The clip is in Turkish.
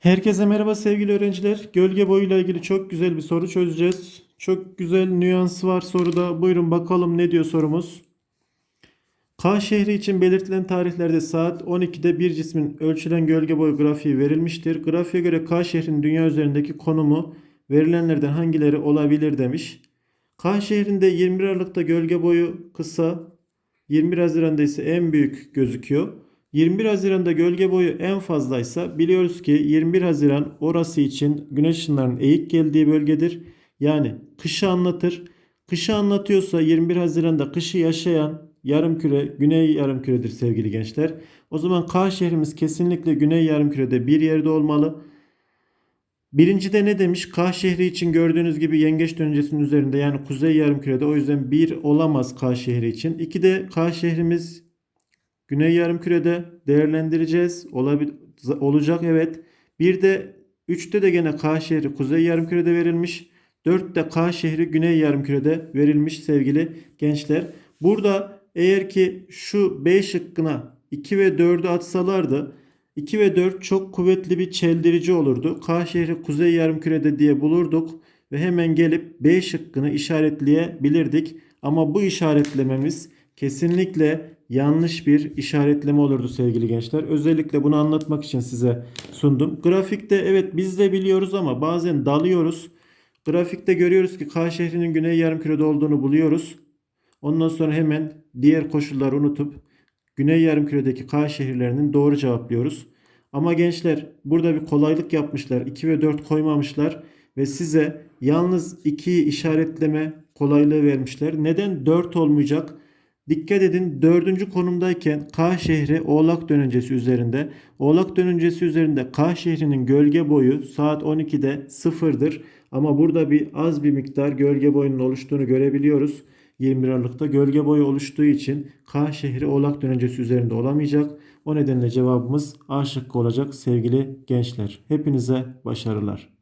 Herkese merhaba sevgili öğrenciler. Gölge boyuyla ilgili çok güzel bir soru çözeceğiz. Çok güzel nüansı var soruda. Buyurun bakalım ne diyor sorumuz. K şehri için belirtilen tarihlerde saat 12'de bir cismin ölçülen gölge boyu grafiği verilmiştir. Grafiğe göre K şehrinin dünya üzerindeki konumu verilenlerden hangileri olabilir demiş. K şehrinde 21 Aralık'ta gölge boyu kısa, 21 Haziran'da ise en büyük gözüküyor. 21 Haziran'da gölge boyu en fazlaysa biliyoruz ki 21 Haziran orası için güneş ışınlarının eğik geldiği bölgedir. Yani kışı anlatır. Kışı anlatıyorsa 21 Haziran'da kışı yaşayan yarım küre güney yarım küredir sevgili gençler. O zaman K şehrimiz kesinlikle güney yarım kürede bir yerde olmalı. Birincide ne demiş? K şehri için gördüğünüz gibi yengeç dönencesinin üzerinde yani kuzey yarımkürede o yüzden bir olamaz K şehri için. İki de K şehrimiz güney yarımkürede değerlendireceğiz. Olabil olacak evet. Bir de 3'te de gene K şehri kuzey yarımkürede verilmiş. 4'te K şehri güney yarımkürede verilmiş sevgili gençler. Burada eğer ki şu B şıkkına 2 ve 4'ü atsalardı 2 ve 4 çok kuvvetli bir çeldirici olurdu. K şehri kuzey yarımkürede diye bulurduk ve hemen gelip B şıkkını işaretleyebilirdik. Ama bu işaretlememiz kesinlikle yanlış bir işaretleme olurdu sevgili gençler. Özellikle bunu anlatmak için size sundum. Grafikte evet biz de biliyoruz ama bazen dalıyoruz. Grafikte görüyoruz ki K şehrinin güney yarımkürede olduğunu buluyoruz. Ondan sonra hemen diğer koşulları unutup Güney Yarımküre'deki K şehirlerinin doğru cevaplıyoruz. Ama gençler burada bir kolaylık yapmışlar. 2 ve 4 koymamışlar ve size yalnız 2'yi işaretleme kolaylığı vermişler. Neden 4 olmayacak? Dikkat edin 4. konumdayken K şehri Oğlak dönencesi üzerinde. Oğlak dönencesi üzerinde K şehrinin gölge boyu saat 12'de sıfırdır. Ama burada bir az bir miktar gölge boyunun oluştuğunu görebiliyoruz. 21 Aralık'ta gölge boyu oluştuğu için K şehri Oğlak dönencesi üzerinde olamayacak. O nedenle cevabımız A şıkkı olacak sevgili gençler. Hepinize başarılar.